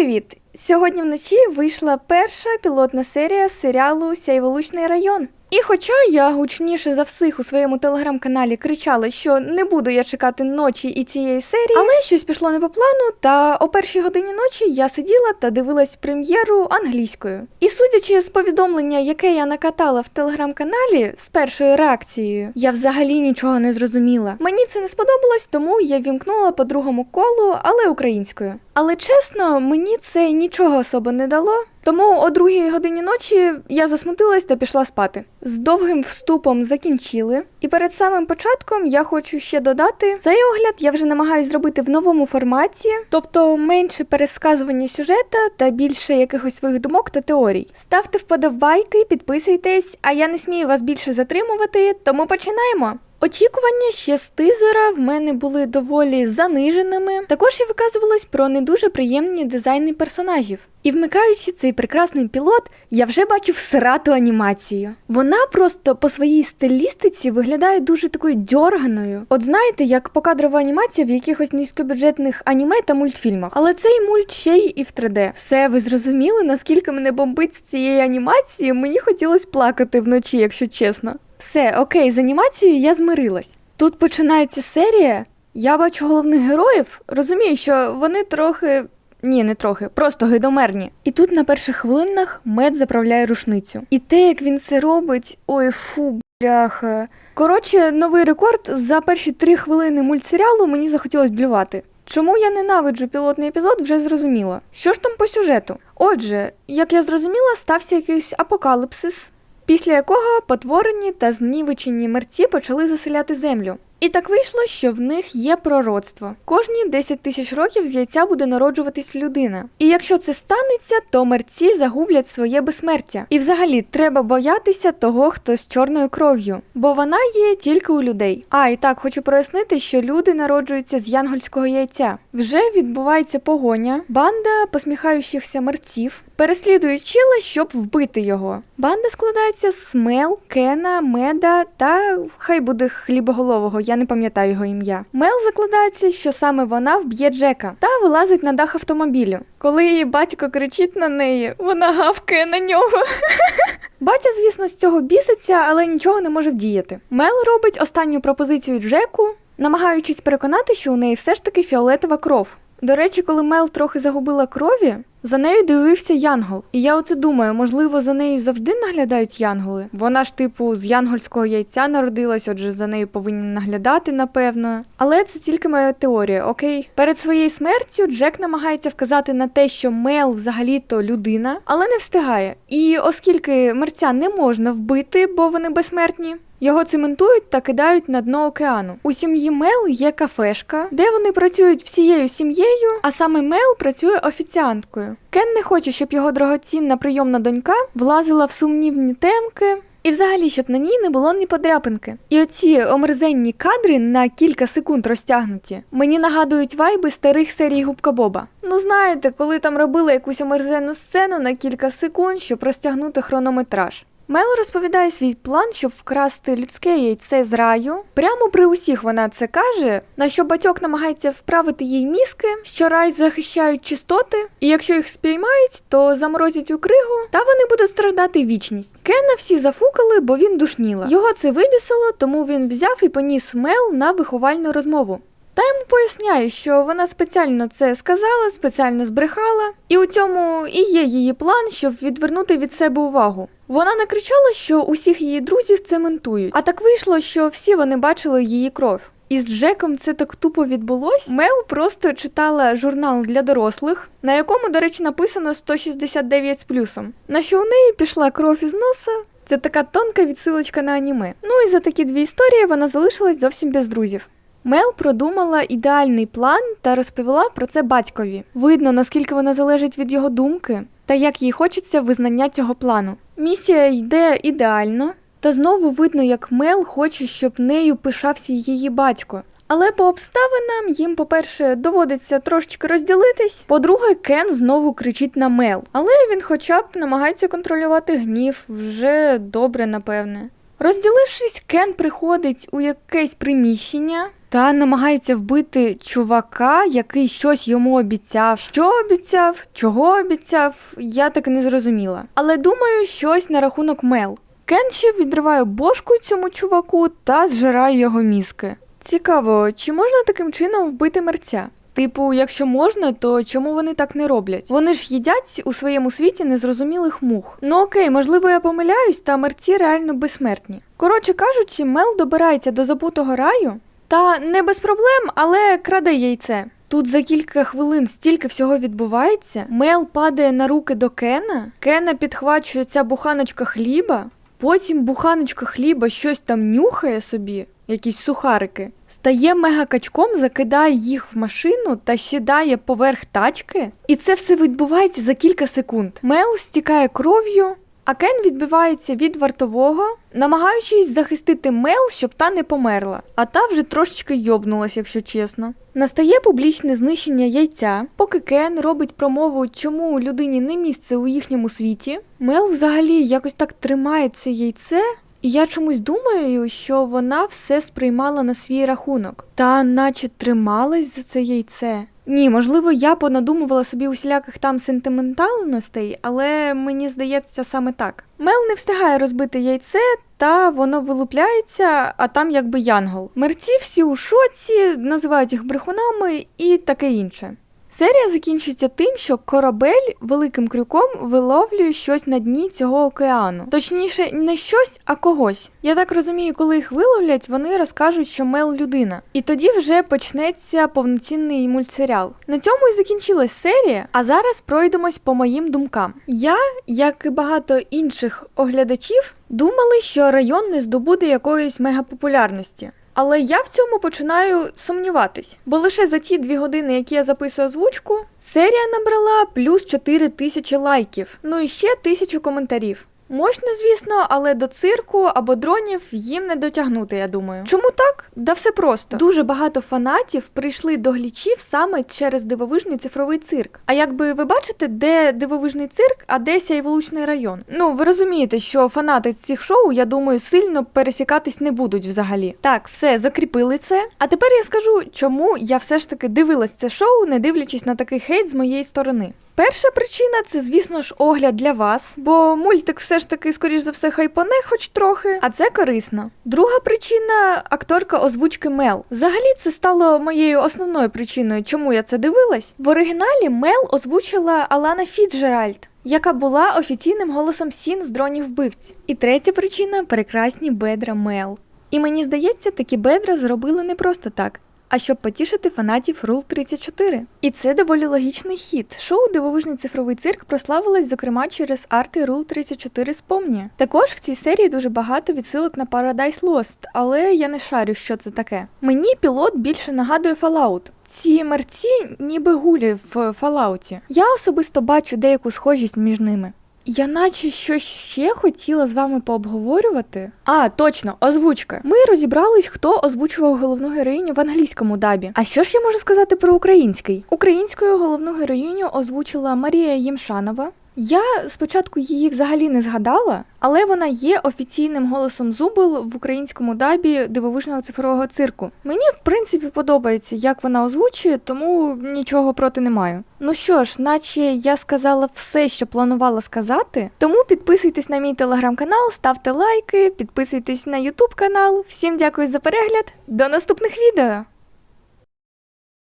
привіт! Сьогодні вночі вийшла перша пілотна серія серіалу Сяйволучний район. І хоча я гучніше за всіх у своєму телеграм-каналі кричала, що не буду я чекати ночі і цієї серії, але щось пішло не по плану, та о першій годині ночі я сиділа та дивилась прем'єру англійською. І судячи з повідомлення, яке я накатала в телеграм-каналі з першою реакцією, я взагалі нічого не зрозуміла. Мені це не сподобалось, тому я вімкнула по другому колу, але українською. Але чесно, мені це нічого особо не дало. Тому о другій годині ночі я засмутилась та пішла спати. З довгим вступом закінчили, і перед самим початком я хочу ще додати цей огляд я вже намагаюсь зробити в новому форматі, тобто менше пересказування сюжета та більше якихось своїх думок та теорій. Ставте вподобайки, підписуйтесь, а я не смію вас більше затримувати, тому починаємо. Очікування ще з тизера в мене були доволі заниженими. Також я виказувалась про не дуже приємні дизайни персонажів. І вмикаючи цей прекрасний пілот, я вже бачу всрату анімацію. Вона просто по своїй стилістиці виглядає дуже такою дьорганою. От знаєте, як покадрова анімація в якихось низькобюджетних аніме та мультфільмах. Але цей мульт ще й і в 3D. Все, ви зрозуміли, наскільки мене бомбить з цієї анімації? Мені хотілося плакати вночі, якщо чесно. Все, окей, з анімацією я змирилась. Тут починається серія. Я бачу головних героїв, розумію, що вони трохи. Ні, не трохи, просто гидомерні. І тут на перших хвилинах мед заправляє рушницю. І те, як він це робить, ой, фу, бляха. Коротше, новий рекорд за перші три хвилини мультсеріалу мені захотілось блювати. Чому я ненавиджу пілотний епізод, вже зрозуміло. Що ж там по сюжету? Отже, як я зрозуміла, стався якийсь апокаліпсис, після якого потворені та знівечені мерці почали заселяти землю. І так вийшло, що в них є пророцтво. Кожні 10 тисяч років з яйця буде народжуватись людина. І якщо це станеться, то мерці загублять своє безсмертя. І взагалі треба боятися того, хто з чорною кров'ю, бо вона є тільки у людей. А і так хочу прояснити, що люди народжуються з янгольського яйця. Вже відбувається погоня, банда посміхаючихся мерців. Переслідують чіла, щоб вбити його. Банда складається з Мел, Кена, Меда та хай буде хлібоголового, я не пам'ятаю його ім'я. Мел закладається, що саме вона вб'є Джека та вилазить на дах автомобілю. Коли її батько кричить на неї, вона гавкає на нього. Батя, звісно, з цього біситься, але нічого не може вдіяти. Мел робить останню пропозицію Джеку, намагаючись переконати, що у неї все ж таки фіолетова кров. До речі, коли Мел трохи загубила крові, за нею дивився Янгол. І я оце думаю, можливо, за нею завжди наглядають янголи. Вона ж, типу, з янгольського яйця народилась, отже, за нею повинні наглядати, напевно. Але це тільки моя теорія, окей? Перед своєю смертю Джек намагається вказати на те, що Мел взагалі-то людина, але не встигає. І оскільки мерця не можна вбити, бо вони безсмертні. Його цементують та кидають на дно океану. У сім'ї Мел є кафешка, де вони працюють всією сім'єю, а саме Мел працює офіціанткою. Кен не хоче, щоб його дорогоцінна прийомна донька влазила в сумнівні темки. І взагалі, щоб на ній не було ні подряпинки. І оці омерзенні кадри на кілька секунд розтягнуті мені нагадують вайби старих серій Губка Боба. Ну знаєте, коли там робили якусь омерзенну сцену на кілька секунд, щоб розтягнути хронометраж. Мел розповідає свій план, щоб вкрасти людське яйце з раю. Прямо при усіх вона це каже, на що батьок намагається вправити їй мізки, що рай захищають чистоти, і якщо їх спіймають, то заморозять у кригу, та вони будуть страждати вічність. Кена всі зафукали, бо він душніла. Його це вибісило, тому він взяв і поніс Мел на виховальну розмову. Та йому поясняє, що вона спеціально це сказала, спеціально збрехала, і у цьому і є її план, щоб відвернути від себе увагу. Вона накричала, що усіх її друзів цементують, а так вийшло, що всі вони бачили її кров. І з Джеком це так тупо відбулось. Мел просто читала журнал для дорослих, на якому, до речі, написано 169 з плюсом. На що у неї пішла кров із носа. Це така тонка відсилочка на аніме. Ну і за такі дві історії вона залишилась зовсім без друзів. Мел продумала ідеальний план та розповіла про це батькові. Видно, наскільки вона залежить від його думки та як їй хочеться визнання цього плану. Місія йде ідеально, та знову видно, як Мел хоче, щоб нею пишався її батько. Але по обставинам їм, по-перше, доводиться трошечки розділитись. По-друге, Кен знову кричить на Мел. Але він хоча б намагається контролювати гнів вже добре, напевне. Розділившись, Кен приходить у якесь приміщення, та намагається вбити чувака, який щось йому обіцяв. Що обіцяв, чого обіцяв, я так і не зрозуміла. Але думаю, щось на рахунок Мел. Кен ще відриває бошку цьому чуваку та зжирає його мізки. Цікаво, чи можна таким чином вбити мерця? Типу, якщо можна, то чому вони так не роблять? Вони ж їдять у своєму світі незрозумілих мух. Ну окей, можливо, я помиляюсь, та мерці реально безсмертні. Коротше кажучи, Мел добирається до забутого раю, та не без проблем, але краде яйце. Тут за кілька хвилин стільки всього відбувається. Мел падає на руки до Кена, Кена підхвачує ця буханочка хліба, потім буханочка хліба щось там нюхає собі, якісь сухарики, стає мегакачком, закидає їх в машину та сідає поверх тачки. І це все відбувається за кілька секунд. Мел стікає кров'ю. А Кен відбивається від вартового, намагаючись захистити Мел, щоб та не померла. А та вже трошечки йобнулась, якщо чесно. Настає публічне знищення яйця, поки Кен робить промову, чому людині не місце у їхньому світі. Мел взагалі якось так тримає це яйце. І я чомусь думаю, що вона все сприймала на свій рахунок, та наче трималась за це яйце. Ні, можливо, я понадумувала собі усіляких там сентиментальностей, але мені здається саме так. Мел не встигає розбити яйце, та воно вилупляється, а там якби янгол. Мерці всі у шоці, називають їх брехунами і таке інше. Серія закінчується тим, що корабель великим крюком виловлює щось на дні цього океану. Точніше, не щось, а когось. Я так розумію, коли їх виловлять, вони розкажуть, що Мел людина. І тоді вже почнеться повноцінний мультсеріал. На цьому і закінчилась серія, а зараз пройдемось по моїм думкам. Я, як і багато інших оглядачів, думали, що район не здобуде якоїсь мегапопулярності. Але я в цьому починаю сумніватись, бо лише за ті дві години, які я записую озвучку, серія набрала плюс 4 тисячі лайків, ну і ще тисячу коментарів. Мощно, звісно, але до цирку або дронів їм не дотягнути, я думаю. Чому так? Да все просто. Дуже багато фанатів прийшли до глічів саме через дивовижний цифровий цирк. А якби ви бачите, де дивовижний цирк, а де сяйволучний район? Ну, ви розумієте, що фанати цих шоу, я думаю, сильно пересікатись не будуть взагалі. Так, все, закріпили це. А тепер я скажу, чому я все ж таки дивилась це шоу, не дивлячись на такий хейт з моєї сторони. Перша причина це, звісно ж, огляд для вас, бо мультик все ж таки, скоріш за все, хайпане хоч трохи, а це корисно. Друга причина акторка озвучки Мел. Взагалі, це стало моєю основною причиною, чому я це дивилась. В оригіналі Мел озвучила Алана Фіцджеральд. Яка була офіційним голосом Сін з дронів вбивць. І третя причина прекрасні бедра Мел. І мені здається, такі бедра зробили не просто так, а щоб потішити фанатів Rule 34. І це доволі логічний хід. Шоу Дивовижний цифровий цирк прославилось, зокрема, через арти Rule 34 спомні. Також в цій серії дуже багато відсилок на Paradise Lost, але я не шарю, що це таке. Мені пілот більше нагадує Fallout. Ці мерці ніби гулі в Fallout. Я особисто бачу деяку схожість між ними. Я наче щось ще хотіла з вами пообговорювати. А, точно, озвучка. Ми розібрались, хто озвучував головну героїню в англійському дабі. А що ж я можу сказати про український? Українською головну героїню озвучила Марія Ємшанова. Я спочатку її взагалі не згадала, але вона є офіційним голосом Зубил в українському дабі дивовижного цифрового цирку. Мені, в принципі, подобається, як вона озвучує, тому нічого проти не маю. Ну що ж, наче я сказала все, що планувала сказати. Тому підписуйтесь на мій телеграм-канал, ставте лайки, підписуйтесь на ютуб канал. Всім дякую за перегляд. До наступних відео!